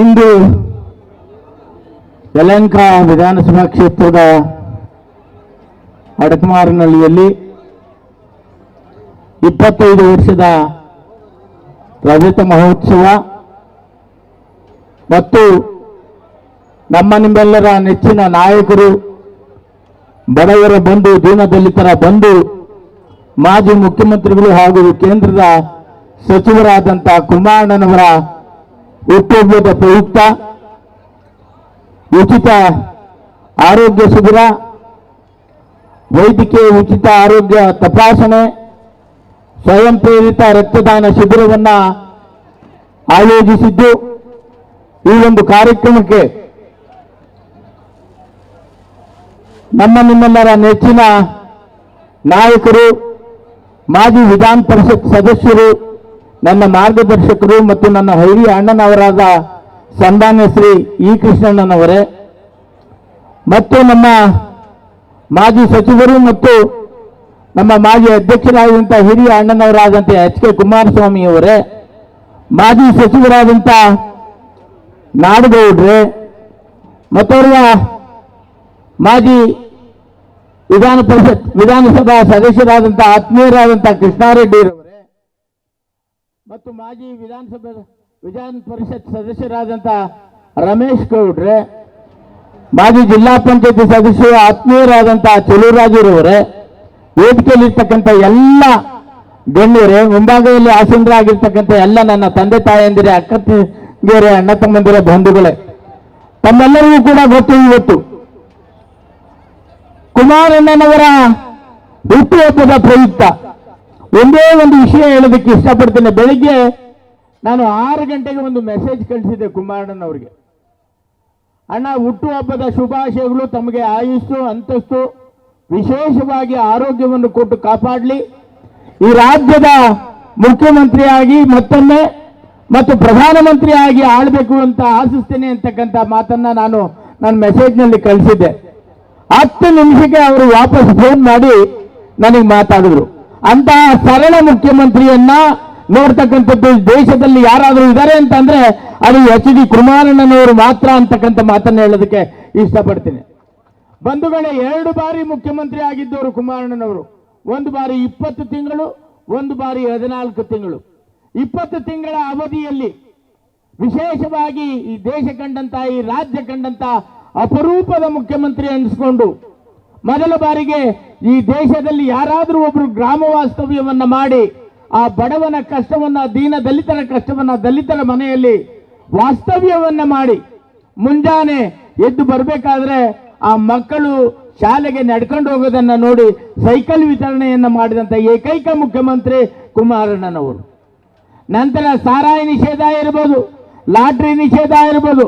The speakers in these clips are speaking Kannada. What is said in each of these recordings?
ಇಂದು ಯಲಂಕ ವಿಧಾನಸಭಾ ಕ್ಷೇತ್ರದ ಅಡಕಮಾರನಹಳ್ಳಿಯಲ್ಲಿ ಇಪ್ಪತ್ತೈದು ವರ್ಷದ ರಜತ ಮಹೋತ್ಸವ ಮತ್ತು ನಮ್ಮ ನಿಮ್ಮೆಲ್ಲರ ನೆಚ್ಚಿನ ನಾಯಕರು, ಬಡವರ ಬಂಧು, ದೀನದಲಿತರ ಬಂಧು, ಮಾಜಿ ಮುಖ್ಯಮಂತ್ರಿಗಳು ಹಾಗೂ ಕೇಂದ್ರದ ಸಚಿವರಾದಂಥ ಕುಮಾರಣ್ಣನವರ ಹುಟ್ಟುಹಬ್ಬದ ಪ್ರಯುಕ್ತ ಉಚಿತ ಆರೋಗ್ಯ ಶಿಬಿರ, ವೈದ್ಯಕೀಯ ಉಚಿತ ಆರೋಗ್ಯ ತಪಾಸಣೆ, ಸ್ವಯಂ ಪ್ರೇರಿತ ರಕ್ತದಾನ ಶಿಬಿರವನ್ನು ಆಯೋಜಿಸಿದ್ದು ಈ ಒಂದು ಕಾರ್ಯಕ್ರಮಕ್ಕೆ ನಮ್ಮ ನಿಮ್ಮೆಲ್ಲರ ನೆಚ್ಚಿನ ನಾಯಕರು, ಮಾಜಿ ವಿಧಾನ ಪರಿಷತ್ ಸದಸ್ಯರು ನನ್ನ ಮಾರ್ಗದರ್ಶಕರು ಮತ್ತು ನನ್ನ ಹಿರಿಯ ಅಣ್ಣನವರಾದ ಸಂಧಾನ್ಯ ಶ್ರೀ ಇ ಕೃಷ್ಣಣ್ಣನವರೇ, ಮತ್ತು ನಮ್ಮ ಮಾಜಿ ಸಚಿವರು ಮತ್ತು ನಮ್ಮ ಮಾಜಿ ಅಧ್ಯಕ್ಷರಾದಂಥ ಹಿರಿಯ ಅಣ್ಣನವರಾದಂಥ ಎಚ್ ಕೆ ಕುಮಾರಸ್ವಾಮಿ ಅವರೇ, ಮಾಜಿ ಸಚಿವರಾದಂಥ ನಾಡಗೌಡ್ರೆ ಮತ್ತೋರ್ವ ಮಾಜಿ ವಿಧಾನ ಪರಿಷತ್, ವಿಧಾನಸಭಾ ಸದಸ್ಯರಾದಂಥ ಆತ್ಮೀಯರಾದಂಥ ಕೃಷ್ಣಾರೆಡ್ಡಿರವರೇ ಮತ್ತು ಮಾಜಿ ವಿಧಾನಸಭೆ, ವಿಧಾನ ಪರಿಷತ್ ಸದಸ್ಯರಾದಂತಹ ರಮೇಶ್ ಗೌಡ್ರೆ, ಮಾಜಿ ಜಿಲ್ಲಾ ಪಂಚಾಯತಿ ಸದಸ್ಯರು ಆತ್ಮೀಯರಾದಂಥ ವೇದಿಕೆಯಲ್ಲಿ ವೇದಿಕೆಯಲ್ಲಿರ್ತಕ್ಕಂಥ ಎಲ್ಲ ಗಣ್ಯರೇ, ಮುಂಭಾಗದಲ್ಲಿ ಆಸೀನರಾಗಿರ್ತಕ್ಕಂಥ ಎಲ್ಲ ನನ್ನ ತಂದೆ ತಾಯಂದಿರೇ ಅಕ್ಕ ಅಣ್ಣ ತಮ್ಮಂದಿರ, ಬಂಧುಗಳೇ, ತಮ್ಮೆಲ್ಲರಿಗೂ ಕೂಡ ಗೊತ್ತು ಇವತ್ತು. ಕುಮಾರಣ್ಣನವರ ಹುಟ್ಟುಹಬ್ಬದ ಪ್ರಯುಕ್ತ. ಒಂದೇ ಒಂದು ವಿಷಯ ಹೇಳೋದಕ್ಕೆ ಇಷ್ಟಪಡ್ತೇನೆ. ಬೆಳಿಗ್ಗೆ ನಾನು ಆರು ಗಂಟೆಗೆ ಒಂದು ಮೆಸೇಜ್ ಕಳಿಸಿದ್ದೆ ಕುಮಾರಣ್ಣನವರಿಗೆ. ಅಣ್ಣ ಹುಟ್ಟುಹಬ್ಬದ ಶುಭಾಶಯಗಳು, ತಮಗೆ ಆಯುಸ್ಸು, ಅಂತಸ್ತು, ವಿಶೇಷವಾಗಿ ಆರೋಗ್ಯವನ್ನು ಕೊಟ್ಟು ಕಾಪಾಡಲಿ. ಈ ರಾಜ್ಯದ ಮುಖ್ಯಮಂತ್ರಿಯಾಗಿ ಮತ್ತೊಮ್ಮೆ ಮತ್ತು ಪ್ರಧಾನಮಂತ್ರಿಯಾಗಿ ಆಳ್ಬೇಕು ಅಂತ ಆಶಿಸ್ತೇನೆ ಅಂತಕ್ಕಂಥ ಮಾತನ್ನ ನಾನು ನನ್ನ ಮೆಸೇಜ್ನಲ್ಲಿ ಕಳಿಸಿದ್ದೆ. ಹತ್ತು ನಿಮಿಷಕ್ಕೆ ಅವರು ವಾಪಸ್ ಫೋನ್ ಮಾಡಿ ನನಗೆ ಮಾತಾಡಿದ್ರು. ಅಂತಹ ಸರಳ ಮುಖ್ಯಮಂತ್ರಿಯನ್ನ ನೋಡ್ತಕ್ಕಂಥದ್ದು ದೇಶದಲ್ಲಿ ಯಾರಾದರೂ ಇದ್ದಾರೆ ಅಂತಂದ್ರೆ ಅದು ಎಚ್ ಡಿ ಕುಮಾರಣ್ಣನವರು ಮಾತ್ರ ಅಂತಕ್ಕಂಥ ಮಾತನ್ನ ಹೇಳೋದಕ್ಕೆ ಇಷ್ಟಪಡ್ತೀನಿ. ಬಂಧುಗಳೇ, ಎರಡು ಬಾರಿ ಮುಖ್ಯಮಂತ್ರಿ ಆಗಿದ್ದವರು ಕುಮಾರಣ್ಣನವರು. ಒಂದು ಬಾರಿ ಇಪ್ಪತ್ತು ತಿಂಗಳು, ಒಂದು ಬಾರಿ ಹದಿನಾಲ್ಕು ತಿಂಗಳು. ಇಪ್ಪತ್ತು ತಿಂಗಳ ಅವಧಿಯಲ್ಲಿ ವಿಶೇಷವಾಗಿ ಈ ದೇಶ ಕಂಡಂತ, ಈ ರಾಜ್ಯ ಕಂಡಂತ ಅಪರೂಪದ ಮುಖ್ಯಮಂತ್ರಿ ಅನಿಸ್ಕೊಂಡು ಮೊದಲ ಬಾರಿಗೆ ಈ ದೇಶದಲ್ಲಿ ಯಾರಾದರೂ ಒಬ್ರು ಗ್ರಾಮ ವಾಸ್ತವ್ಯವನ್ನು ಮಾಡಿ ಆ ಬಡವನ ಕಷ್ಟವನ್ನ, ದೀನ ದಲಿತರ ಕಷ್ಟವನ್ನ, ದಲಿತರ ಮನೆಯಲ್ಲಿ ವಾಸ್ತವ್ಯವನ್ನ ಮಾಡಿ ಮುಂಜಾನೆ ಎದ್ದು ಬರಬೇಕಾದ್ರೆ ಆ ಮಕ್ಕಳು ಶಾಲೆಗೆ ನಡ್ಕೊಂಡು ಹೋಗೋದನ್ನ ನೋಡಿ ಸೈಕಲ್ ವಿತರಣೆಯನ್ನು ಮಾಡಿದಂತ ಏಕೈಕ ಮುಖ್ಯಮಂತ್ರಿ ಕುಮಾರಣ್ಣನವರು. ನಂತರ ಸಾರಾಯಿ ನಿಷೇಧ ಇರ್ಬೋದು, ಲಾಟ್ರಿ ನಿಷೇಧ ಇರ್ಬೋದು,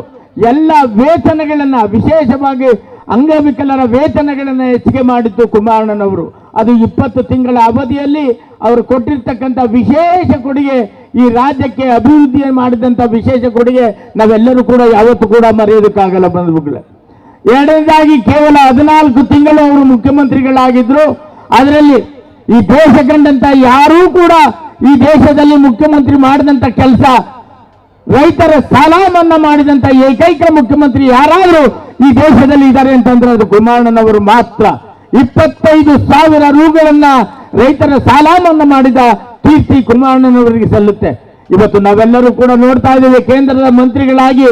ಎಲ್ಲ ವೇತನಗಳನ್ನ ವಿಶೇಷವಾಗಿ ಅಂಗವಿಕಲರ ವೇತನಗಳನ್ನು ಹೆಚ್ಚಿಗೆ ಮಾಡಿದ್ದು ಕುಮಾರಣ್ಣನವರು. ಅದು ಇಪ್ಪತ್ತು ತಿಂಗಳ ಅವಧಿಯಲ್ಲಿ ಅವರು ಕೊಟ್ಟಿರ್ತಕ್ಕಂಥ ವಿಶೇಷ ಕೊಡುಗೆ, ಈ ರಾಜ್ಯಕ್ಕೆ ಅಭಿವೃದ್ಧಿ ಮಾಡಿದಂಥ ವಿಶೇಷ ಕೊಡುಗೆ ನಾವೆಲ್ಲರೂ ಕೂಡ ಯಾವತ್ತೂ ಕೂಡ ಮರೆಯೋದಕ್ಕಾಗಲ್ಲ ಬಂಧುಗಳೇ ಎರಡನೇದಾಗಿ ಕೇವಲ ಹದಿನಾಲ್ಕು ತಿಂಗಳು ಅವರು ಮುಖ್ಯಮಂತ್ರಿಗಳಾಗಿದ್ರು. ಅದರಲ್ಲಿ ಈ ದೇಶ ಕಂಡಂಥ ಯಾರೂ ಕೂಡ ಈ ದೇಶದಲ್ಲಿ ಮುಖ್ಯಮಂತ್ರಿ ಮಾಡಿದಂಥ ಕೆಲಸ, ರೈತರ ಸಾಲ ಮನ್ನಾ ಮಾಡಿದಂಥ ಏಕೈಕ ಮುಖ್ಯಮಂತ್ರಿ ಯಾರಾದರೂ ಈ ದೇಶದಲ್ಲಿ ಇದ್ದಾರೆ ಅಂತಂದ್ರೆ ಅದು ಕುಮಾರಣ್ಣನವರು ಮಾತ್ರ. ಇಪ್ಪತ್ತೈದು ಸಾವಿರ ರೂಗಳನ್ನ ರೈತರ ಸಾಲ ಮನ್ನಾ ಮಾಡಿದ ಕೀರ್ತಿ ಕುಮಾರಣ್ಣನವರಿಗೆ ಸಲ್ಲುತ್ತೆ. ಇವತ್ತು ನಾವೆಲ್ಲರೂ ಕೂಡ ನೋಡ್ತಾ ಇದ್ದೇವೆ ಕೇಂದ್ರದ ಮಂತ್ರಿಗಳಾಗಿ,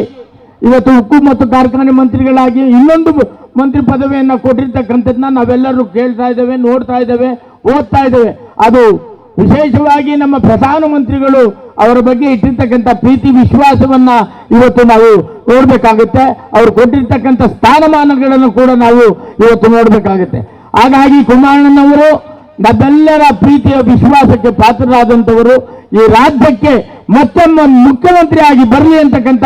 ಇವತ್ತು ಉಕ್ಕು ಮತ್ತು ಕಾರ್ಖಾನೆ ಮಂತ್ರಿಗಳಾಗಿ, ಇನ್ನೊಂದು ಮಂತ್ರಿ ಪದವಿಯನ್ನು ಕೊಟ್ಟಿರ್ತಕ್ಕಂಥದ್ದನ್ನ ನಾವೆಲ್ಲರೂ ಕೇಳ್ತಾ ಇದ್ದೇವೆ, ನೋಡ್ತಾ ಇದ್ದೇವೆ, ಓದ್ತಾ ಇದ್ದೇವೆ. ಅದು ವಿಶೇಷವಾಗಿ ನಮ್ಮ ಪ್ರಧಾನಮಂತ್ರಿಗಳು ಅವರ ಬಗ್ಗೆ ಇಟ್ಟಿರ್ತಕ್ಕಂಥ ಪ್ರೀತಿ ವಿಶ್ವಾಸವನ್ನ ಇವತ್ತು ನಾವು ನೋಡಬೇಕಾಗುತ್ತೆ. ಅವರು ಕೊಟ್ಟಿರ್ತಕ್ಕಂಥ ಸ್ಥಾನಮಾನಗಳನ್ನು ಕೂಡ ನಾವು ಇವತ್ತು ನೋಡಬೇಕಾಗುತ್ತೆ. ಹಾಗಾಗಿ ಕುಮಾರಣ್ಣನವರು ನಮ್ಮೆಲ್ಲರ ಪ್ರೀತಿಯ ವಿಶ್ವಾಸಕ್ಕೆ ಪಾತ್ರರಾದಂಥವರು, ಈ ರಾಜ್ಯಕ್ಕೆ ಮತ್ತೊಮ್ಮೆ ಮುಖ್ಯಮಂತ್ರಿಯಾಗಿ ಬರಲಿ ಅಂತಕ್ಕಂಥ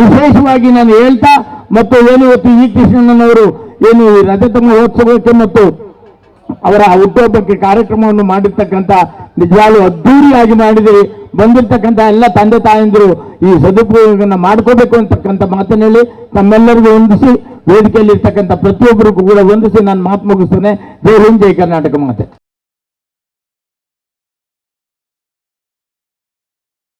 ವಿಶೇಷವಾಗಿ ನಾನು ಹೇಳ್ತಾ, ಮತ್ತು ಏನು ಇವತ್ತು ಈ ಕೃಷ್ಣಣ್ಣನವರು ಏನು ಈ ರಜತ ಮಹೋತ್ಸವಕ್ಕೆ ಮತ್ತು ಅವರ ಹುಟ್ಟುಹಬ್ಬಕ್ಕೆ ಕಾರ್ಯಕ್ರಮವನ್ನು ಮಾಡಿರ್ತಕ್ಕಂಥ ನಿಜವಾಗ್ಲೂ ಅದ್ದೂರಿಯಾಗಿ ಮಾಡಿದಿರಿ ಬಂದಿರ್ತಕ್ಕಂಥ ಎಲ್ಲ ತಂದೆ ತಾಯಂದಿರು ಈ ಸದುಪಯೋಗವನ್ನು ಮಾಡ್ಕೋಬೇಕು ಅಂತಕ್ಕಂಥ ಮಾತಿನಲ್ಲಿ ತಮ್ಮೆಲ್ಲರಿಗೂ ಹೊಂದಿಸಿ ವೇದಿಕೆಯಲ್ಲಿ ಇರ್ತಕ್ಕಂಥ ಪ್ರತಿಯೊಬ್ಬರಿಗೂ ಕೂಡ ಹೊಂದಿಸಿ ನಾನು ಮಾತು ಮುಗಿಸ್ತೇನೆ. ಜೈ ಹಿಂದ್, ಜೈ ಕರ್ನಾಟಕ ಮಾತೆ.